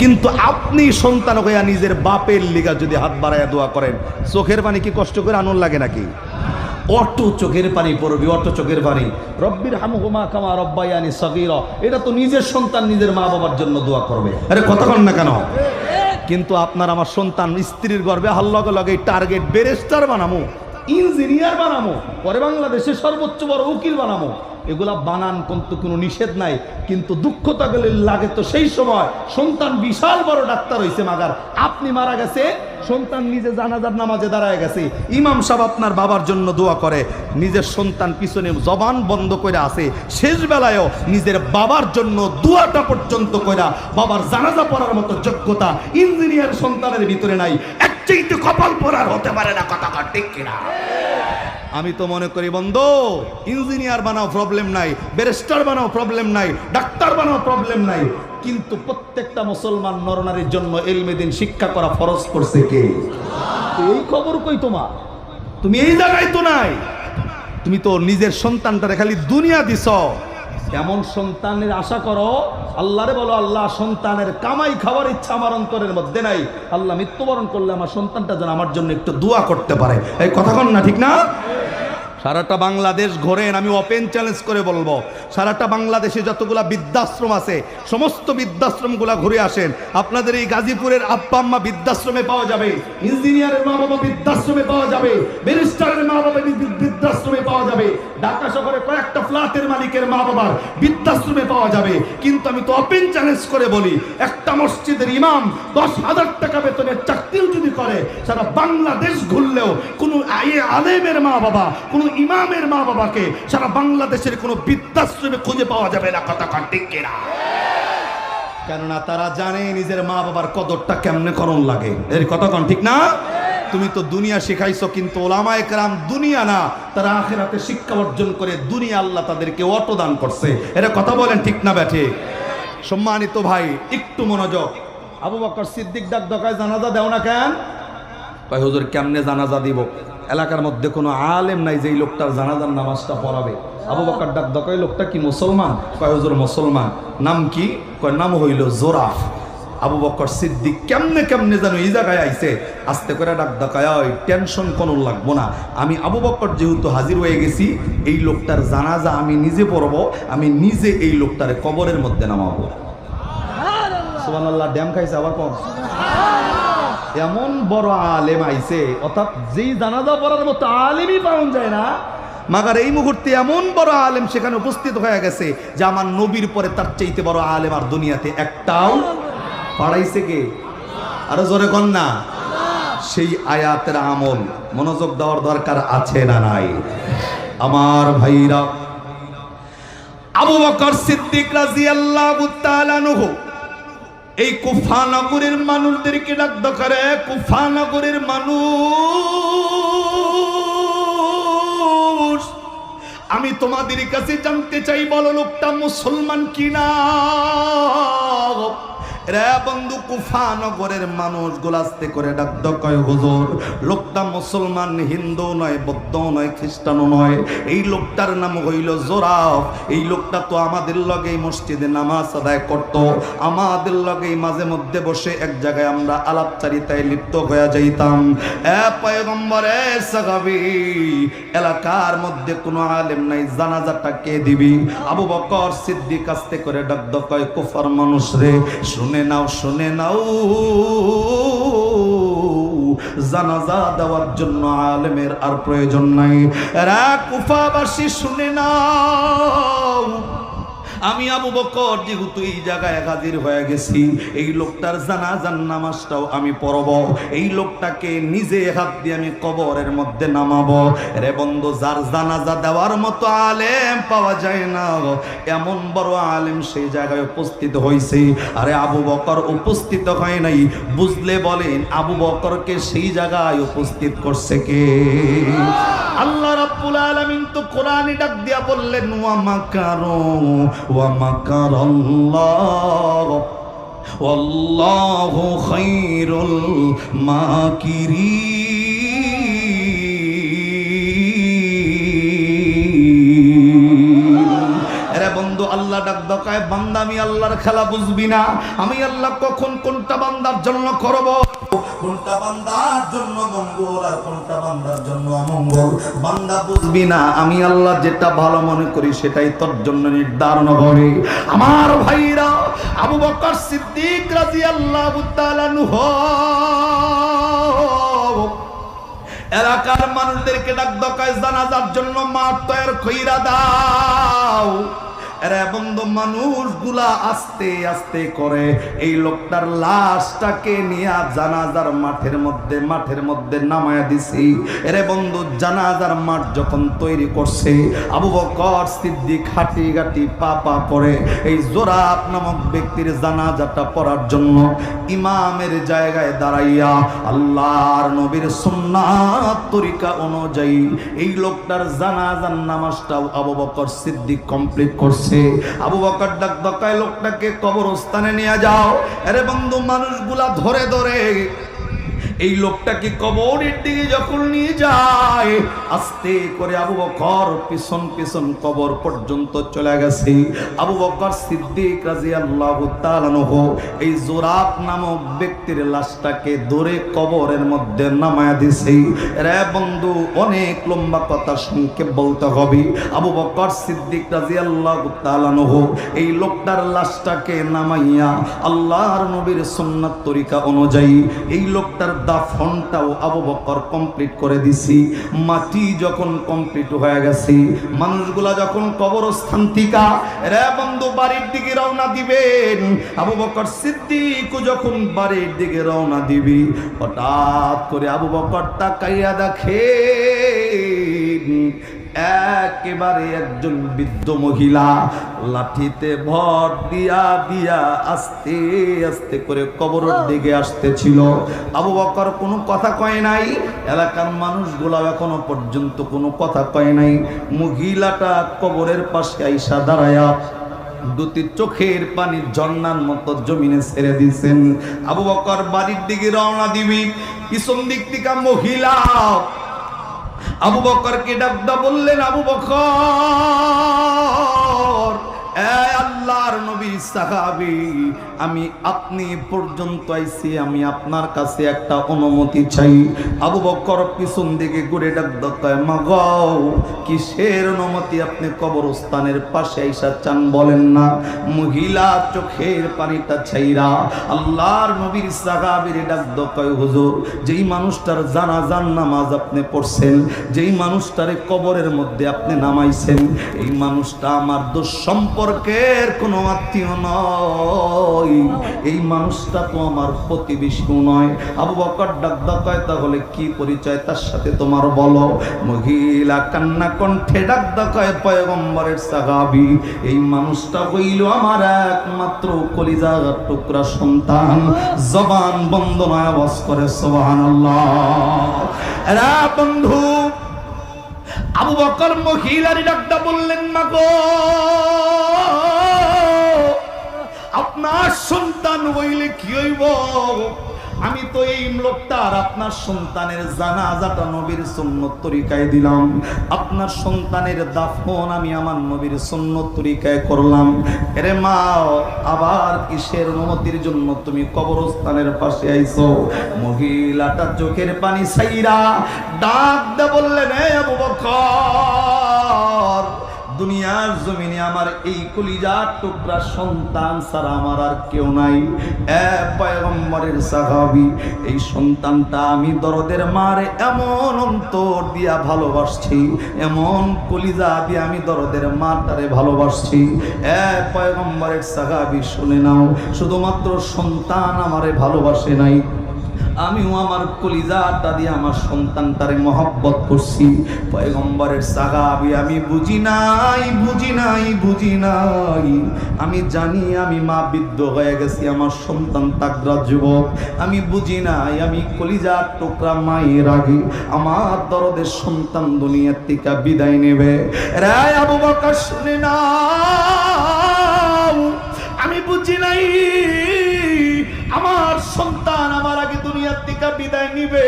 কিন্তু আপনি সন্তান হইয়া নিজের বাপের লিগা যদি হাত বাড়াইয়া দোয়া করেন, চোখের পানি কি কষ্ট করে আনন্দ লাগে নাকি? অট চোখের পানি পড়বি অট চোখের পানি। রব্বির হামহুমা কামা রব্বায়ানি সগীর। এটা তো নিজের সন্তান নিজের মা বাবার জন্য দোয়া করবে। আরে কথা কন না কেন? কিন্তু আপনার আমার সন্তান স্ত্রীর গর্বে হাল্লগে লগে টার্গেট বেরেস্টার বানামো, ইঞ্জিনিয়ার বানামো, পরে বাংলাদেশের সর্বোচ্চ বড় উকিল বানামো। এগুলা বানান কিন্তু কোনো নিষেধ নাই, কিন্তু দুঃখ তাগলে লাগে তো সেই সময়। সন্তান বিশাল বড় ডাক্তার হয়েছে মাগার। আপনি মারা গেছে, সন্তান নিজে জানাজার নামাজে দাঁড়ায় গেছে। ইমাম সাহেব আপনার বাবার জন্য দোয়া করে, নিজের সন্তান পিছনে জবান বন্ধ করে আসে শেষ বেলায়ও নিজের বাবার জন্য দোয়াটা পর্যন্ত কইরা বাবার জানাজা পড়ার মতো যোগ্যতা ইঞ্জিনিয়ার সন্তানের ভিতরে নাই। এক চাইতে কপাল পড়ার হতে পারে না, কথা ঠিক কিনা? আমি তো মনে করি, বন্ধু ইঞ্জিনিয়ার বানাও প্রবলেম নাই ব্যারিস্টার বানাও প্রবলেম নাই ডাক্তার বানাও প্রবলেম নাই, কিন্তু প্রত্যেকটা মুসলমান নরনারীর জন্য এলমেদিন শিক্ষা করা ফরজ করছে কে? এই খবর কই তোমার? তুমি এই জায়গায় তো নাই। তুমি তো নিজের সন্তানটারে খালি দুনিয়া দিছ। এমন সন্তানের আশা করো? আল্লাহরে বলো, আল্লাহ সন্তানের কামাই খাওয়ার ইচ্ছা আমার অন্তরের মধ্যে নাই। আল্লাহ মৃত্যুবরণ করলে আমার সন্তানটা যেন আমার জন্য একটু দোয়া করতে পারে। এই কথা কন না, ঠিক না? সারাটা বাংলাদেশ ঘোরেন, আমি ওপেন চ্যালেঞ্জ করে বলব। সারাটা বাংলাদেশে যতগুলা বৃদ্ধাশ্রম আছে, সমস্ত বৃদ্ধাশ্রমগুলা ঘুরে আসেন। আপনাদের এই গাজীপুরের আব্বা আম্মা বৃদ্ধাশ্রমে পাওয়া যাবে, ইঞ্জিনিয়ারের মা বাবা বৃদ্ধাশ্রমে পাওয়া যাবে, ব্যারিস্টারের মা বাবা বৃদ্ধাশ্রমে পাওয়া যাবে, ঢাকা শহরে কয়েকটা ফ্ল্যাটের মালিকের মা বাবার বৃদ্ধাশ্রমে পাওয়া যাবে। কিন্তু আমি তো ওপেন চ্যালেঞ্জ করে বলি, একটা মসজিদের ইমাম দশ হাজার টাকা বেতনের চাকরিও যদি করে, সারা বাংলাদেশ ঘুরলেও কোনো আয়ে আলেমের মা বাবা, কোনো ইমামের মা বাবাকে সারা বাংলাদেশের কোনো বৃদ্ধাশ্রমে খুঁজে পাওয়া যাবে না, কথা ঠিক কিনা? কেননা তারা জানে নিজের মা বাবার কদরটা কেমনে করণ লাগে। এর কথা কন ঠিক না? তুমি তো দুনিয়া শিখাইছো, কিন্তু ওলামায়ে কেরাম দুনিয়া না, তারা আখেরাতে শিক্ষা অর্জন করে দুনিয়া আল্লাহ তাদেরকে অটো দান করছে। এটা কথা বলেন ঠিক না, ব্যাঠে? সম্মানিত ভাই, একটু মনোযোগ। আবু বকর সিদ্দিক ডাক দকায় জানাজা দেও না কেন? কয়, হুজুর, কেমনে জানাজা দিব? এলাকার মধ্যে কোনো আলেম নাই যে এই লোকটার জানাজার নামাজটা পড়াবে। আবু বকর ডাক দকায় লোকটা কি মুসলমান? কয়, হুজুর, মুসলমান। নাম কি? কয়, নাম হইল জোরাফ। আবু বকর সিদ্দিক কেমনে কেমনে জানো এই জায়গায় আইছে? আস্তে করে ডাক ডাকায় টেনশন কোনো লাগবো না। আমি আবু বকর যেহেতু হাজির হয়ে গেছি, এই লোকটার জানাজা আমি নিজে পড়ব, আমি নিজে এই লোকটার কবরের মধ্যে নামাবো। ড্যাম খাইছে আবার কম। এমন বড় আলেম আইছে, অর্থাৎ যেই জানাজা পড়ার মতো আলেমই পাওয়া যায় না, মাগার এই মুহূর্তে এমন বড় আলেম সেখানে উপস্থিত হয়ে গেছে যে আমার নবীর পরে তার চাইতে বড় আলেম আর দুনিয়াতে একটাও পাড়াইছে কে? আরও জোরে কন্যা সেই আয়াতের আমল, মনোযোগ দেওয়ার দরকার আছে না নাই? আমার ভাইরা, আবু বকর সিদ্দিক রাদিয়াল্লাহু তাআলা আনহু এই কুফানগরের মানুষদেরকে ডাক করে কুফানগরের মানুষ। আমি তোমাদের কাছে জানতে চাই, বলো লোকটা মুসলমান কিনা? বন্ধু কুফানগরের মানুষ গোলাস্তে করে ডাক কয়, হুজুর, লোকটা মুসলমান, হিন্দু নয়, বৌদ্ধ নয় খ্রিস্টানও নয়। এই লোকটার নাম হইল জোরাফ। এই লোকটা তো আমাদের লগে মসজিদে নামাজ আদায় করত। আমাদের লগে মাঝে মধ্যে বসে এক জায়গায় আমরা আলাপচারিতায় লিপ্ত হয়ে যাইতাম। পয়গম্বরে সাহাবি, এলাকার মধ্যে কোনো আলেম নাই, জানাজাটা কে দিবি? আবু বকর সিদ্দিক আস্তে করে ডাক কয়, কুফার মানুষ রে, শুনে নাও শুনে নাও। জানাজা দেওয়ার জন্য আলেমের আর প্রয়োজন নাই। রা কুফাবাসী শুনে নাও। আমি আবু বকর, যেহেতু এই জায়গায় হাজির হয়ে গেছি, এই লোকটার জানাজার নামাজটাও আমি পড়ব। এই লোকটাকে নিজে হাত দিয়ে আমি কবরের মধ্যে নামাবো। রে বন্ধু, যার জানাজা দেওয়ার মতো আলেম পাওয়া যায় না এমন বড় আলেম সেই জায়গায় উপস্থিত হয়েছে আরে আবু বকর উপস্থিত হয় নাই। বুঝলে বলেন, আবু বকরকে সেই জায়গায় উপস্থিত করছে কে? আল্লাহ রাব্বুল আলামিন তো কোরআনে ডাক দিয়া বললেন, ওয়া মাকারু ওয়া মাকারাল্লাহ ওয়াল্লাহু খায়রুল মাকিরিন আরে বন্ধু, আল্লাহ ডাক দকায় বান্দা, আমি আল্লাহর খেলা বুঝবি না। আমি আল্লাহ কখন কোনটা বান্দার জন্য করব? আমি আল্লাহ যেটা ভালো মনে করি সেটাই তোর জন্য নির্ধারণ হবে। আমার ভাইরা, আবু বকর সিদ্দিক তাআলা নুহ। এলাকার মানুষদেরকে ডাক দকায় জানাজার জন্য মাঠ তৈর কইরা দাও। এরা বন্ধু মানুষগুলা আস্তে আস্তে করে। এই লোকটার লাশটাকে নিয়ে জানাজার মাঠের মধ্যে মাঠের মধ্যে নামায়া বন্ধু, জানাজার মাঠ যখন তৈরি করছে, আবু হাঁটি পা পা এই ব্যক্তির জানাজাটা পড়ার জন্য ইমামের জায়গায় দাঁড়াইয়া আল্লাহর নবীর তরিকা অনুযায়ী এই লোকটার জানাজার নামাজটাও আবু বকর সিদ্দিক কমপ্লিট করছে। আবু বকর ডাক দকায় লোকটাকে কবরস্থানে নিয়ে যাও। আরে বন্ধু মানুষগুলা ধরে ধরে এই লোকটাকে কবরের দিকে যখন নিয়ে যায়, আস্তে করে আবু বকর পিছন পিছন কবর পর্যন্ত চলে গেছে। আবু বকর সিদ্দিক তাআলা আনহু এই জোরাব নামক ব্যক্তির লাশটাকে ধরে কবরের মধ্যে নামায়া দিছে। রে বন্ধু, অনেক লম্বা কথা সংক্ষেপ বলতে হবে। আবু বকর সিদ্দিক তাআলা আনহু এই লোকটার লাশটাকে নামাইয়া আল্লাহর নবীর সুন্নাত তরিকা অনুযায়ী এই লোকটার দাফনটাও আবু বকর কমপ্লিট করে দিছি। মাটি যখন কমপ্লিট হয়ে গেছে, মানুষগুলা যখন কবরস্থান থিকা রে বন্ধু, বাড়ির দিকে রওনা দিবেন। আবু বকর সিদ্দিক যখন বাড়ির দিকে রওনা দিবি, হঠাৎ করে আবু বকর তাকাইয়া দেখে একেবারে একজন বৃদ্ধ মহিলা, লাঠিতে ভর দিয়া দিয়া আস্তে আস্তে করে কবরের দিকে আসতেছিল। আবু বকর কোনো কথা কয় নাই, এলাকার মানুষগুলো এখনও পর্যন্ত কোনো কথা কয় নাই। মহিলাটা কবরের পাশে আইসা দাঁড়ায়া দুটি চোখের পানি ঝর্ণার মতো জমিনে ছেড়ে দিয়েছেন। আবু বকর বাড়ির দিকে রওনা দিবি, পিছন দিক থেকে মহিলা আবু বকরকে ডাকদা বললেন আবু বকর আল্লাহর নবী সাহাবি। আমি আপনি পর্যন্ত আইছি, আমি আপনার কাছে একটা অনুমতি চাই। আবু বকর পিছন দিকে ঘুরে ডাকদা কয় মাগাও কিসের অনুমতি? আপনি কবরস্থানের পাশে আইসা চান বলেন না। মহিলা চোখের পানিটা ছাইরা আল্লাহর নবীর সাহাবির ডাকদ কয়, হুজুর, যেই মানুষটার জানাজান নামাজ আপনি পড়ছেন, যেই মানুষটারে কবরের মধ্যে আপনি নামাইছেন, এই মানুষটা আমার দুঃসম্পর্কের কোনো আত্মীয় নয়। এই মানুষটা তো আমার প্রতিবেশীও নয়। আবু বকর ডাক কয়, তাহলে কি পরিচয় তার সাথে তোমার বলো? মহিলা কান্না কণ্ঠে ডাক কয়, পয়গম্বরের সাহাবি, এই মানুষটা হইল আমার একমাত্র কলিজা টুকরা সন্তান। জবান বন্ধ নয় আওয়াজ করে এরা বন্ধু, আবু বকর মহিলার ডাকটা বললেন মা গো আপনার সন্তান হইলে কি হইব? আমি তো এই লোকটার আপনার সন্তানের জানাজাটা নবীর সুন্নত তরিকায় দিলাম। আপনার সন্তানের দাফন আমি আমার নবীর সুন্নত তরিকায় করলাম। এরে মা, আবার কিসের অনুমতির জন্য তুমি কবরস্থানের পাশে আইছো? মহিলাটা চোখের পানি সাইরা ডাক দে বললেন আবু বকর দুনিয়ার জমিনে আমার এই কলিজার টুকরা সন্তান ছাড়া আমার আর কেউ নাই। পয়গম্বরের সাহাবি, এই সন্তানটা আমি দরদের মারে এমন অন্তর দিয়া ভালোবাসছি, এমন কলিজা দিয়ে আমি দরদের মাটারে ভালোবাসছি। এ পয়গম্বরের সাহাবি, শুনে নাও, শুধুমাত্র সন্তান আমারে ভালোবাসে নাই আমিও আমার কলিজাটা দিয়ে আমার সন্তানটারে মহব্বত করছি। পয়গম্বরের সাহাবি আমি বুঝি নাই বুঝি নাই বুঝি নাই। আমি জানি আমি মা বৃদ্ধ হয়ে গেছি, আমার সন্তান তাগরা যুবক। আমি বুঝি নাই, আমি কলিজার টুকরা মায়ের আগে আমার দরদের সন্তান দুনিয়ার থেকে বিদায় নেবে। রায় আবু বকর, শুনে না আমি বুঝি নাই। দুনিয়ার বিদায় নিবে।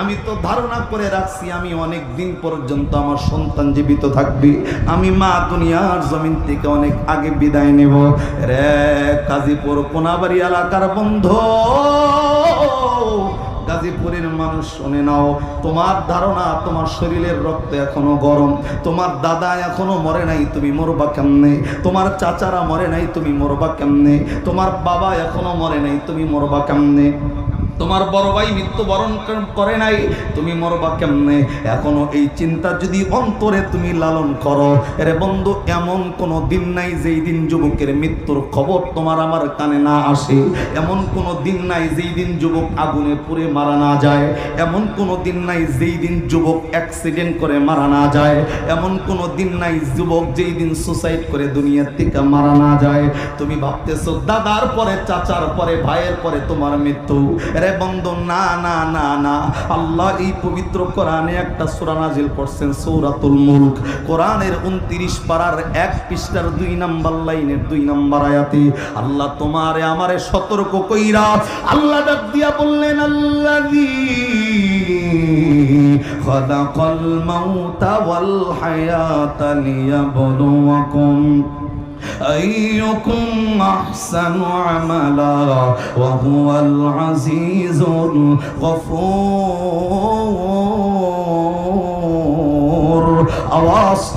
আমি তো ধারণা করে রাখছি, আমি অনেক দিন পর্যন্ত আমার সন্তান জীবিত থাকবে। আমি মা দুনিয়ার জমিন থেকে অনেক আগে বিদায় নেব। রে কাজীপুর কোনাবাড়ি এলাকার বন্ধু, গাজীপুরের মানুষ শুনে নাও, তোমার ধারণা তোমার শরীরের রক্ত এখনও গরম। তোমার দাদা এখনও মরে নাই, তুমি মরবা কেমনে? তোমার চাচারা মরে নাই, তুমি মরবা কেমনে? তোমার বাবা এখনও মরে নাই, তুমি মরবা কেমনে? তোমার বড় ভাই মৃত্যুবরণ করে নাই, তুমি মরবা কেমনে? এখনও এই চিন্তা যদি অন্তরে তুমি লালন করো, এরে বন্ধু, এমন কোনো দিন নাই যেই দিন যুবকের মৃত্যুর খবর তোমার আমার কানে না আসে। এমন কোনো দিন নাই যেই দিন যুবক আগুনে পুড়ে মারা না যায়। এমন কোনো দিন নাই যেই দিন যুবক অ্যাক্সিডেন্ট করে মারা না যায়। এমন কোনো দিন নাই যুবক যেই দিন সুসাইড করে দুনিয়ার থেকে মারা না যায়। তুমি ভাবতেছো, দাদার পরে, চাচার পরে, ভাইয়ের পরে তোমার মৃত্যু। রে বন্ধু না না না না। আল্লাহ এই পবিত্র কোরআনে একটা করছেন সূরাতুল মুলক। কোরআনের 29 পারার এক পৃষ্ঠার দুই নাম্বার লাইনের দুই নাম্বার আল্লাহ তোমারে, আমারে সতর্ক কইরা আল্লাহ ডাক দিয়া বললেন ওয়াল হায়াতা লিয়াবলুয়াকুম أيكم أحسن عملا وهو العزيز الغفور. أواص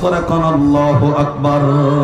الله أكبر